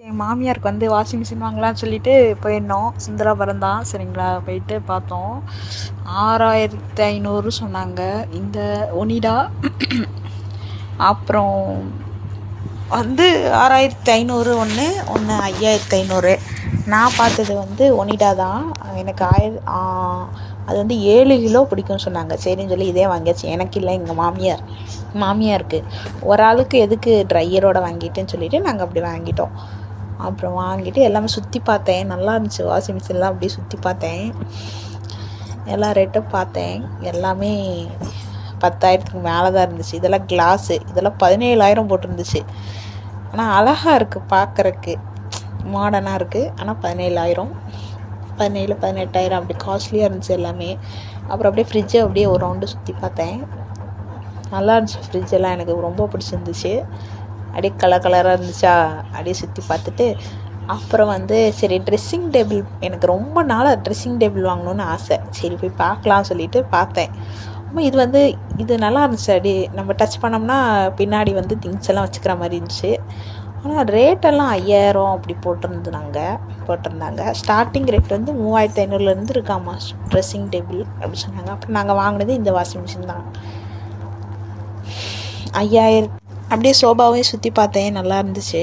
என் மாமியாருக்கு வந்து washing machine வாங்கலாம்னு சொல்லிட்டு போயிருந்தோம். சுந்தராபுரம் தான் சரிங்களா? போயிட்டு பார்த்தோம். ஆறாயிரத்தி ஐநூறு சொன்னாங்க. இந்த ஒனிடா அப்புறம் வந்து ஆறாயிரத்தி ஐநூறு ஒன்று ஒன்று ஐயாயிரத்தி ஐநூறு. நான் பார்த்தது வந்து ஒனிடா தான். எனக்கு ஆயிர அது வந்து ஏழு கிலோ பிடிக்கும்னு சொன்னாங்க. சரின்னு சொல்லி இதே வாங்கியாச்சு. எனக்கு இல்லை எங்கள் மாமியார் மாமியாருக்கு. ஒரு ஆளுக்கு எதுக்கு ட்ரையரோட வாங்கிட்டுன்னு சொல்லிட்டு நாங்கள் அப்படி வாங்கிட்டோம். அப்புறம் வாங்கிட்டு எல்லாமே சுற்றி பார்த்தேன். நல்லா இருந்துச்சு. வாஷிங் மிஷின்லாம் அப்படியே சுற்றி பார்த்தேன். எல்லா ரேட்டும் பார்த்தேன். எல்லாமே பத்தாயிரத்துக்கு மேலே தான் இருந்துச்சு. இதெல்லாம் கிளாஸு இதெல்லாம் பதினேழாயிரம் போட்டிருந்துச்சு. ஆனால் அழகாக இருக்குது பார்க்குறக்கு மாடர்னாக இருக்குது ஆனால் பதினேழாயிரம். பதினேழு பதினெட்டாயிரம் அப்படி காஸ்ட்லியாக இருந்துச்சு எல்லாமே. அப்புறம் அப்படியே ஃப்ரிட்ஜை அப்படியே ஒரு ரவுண்டு சுற்றி பார்த்தேன். நல்லா இருந்துச்சு ஃப்ரிட்ஜ் எல்லாம். எனக்கு ரொம்ப பிடிச்சிருந்துச்சு. அப்படியே கலர் கலராக இருந்துச்சா? அப்படியே சுற்றி பார்த்துட்டு அப்புறம் வந்து சரி ட்ரெஸ்ஸிங் டேபிள் எனக்கு ரொம்ப நாளாக ட்ரெஸ்ஸிங் டேபிள் வாங்கணுன்னு ஆசை. சரி போய் பார்க்கலாம் சொல்லிட்டு பார்த்தேன். அம்மா இது வந்து இது நல்லா இருந்துச்சு அப்படி நம்ம டச் பண்ணோம்னா பின்னாடி வந்து திங்ஸ் எல்லாம் வச்சுக்கிற மாதிரி இருந்துச்சு. ஆனால் ரேட்டெல்லாம் ஐயாயிரம் அப்படி போட்டிருந்தாங்க போட்டிருந்தாங்க. ஸ்டார்டிங் ரேட் வந்து மூவாயிரத்து ஐநூறுலேருந்து இருக்காம்மா ட்ரெஸ்ஸிங் டேபிள் அப்படி சொன்னாங்க. அப்புறம் நாங்கள் வாங்கினது இந்த வாஷிங் மிஷின் தான். ஐயாயிரம் அப்படியே சோபாவையும் சுற்றி பார்த்தேன். நல்லா இருந்துச்சு.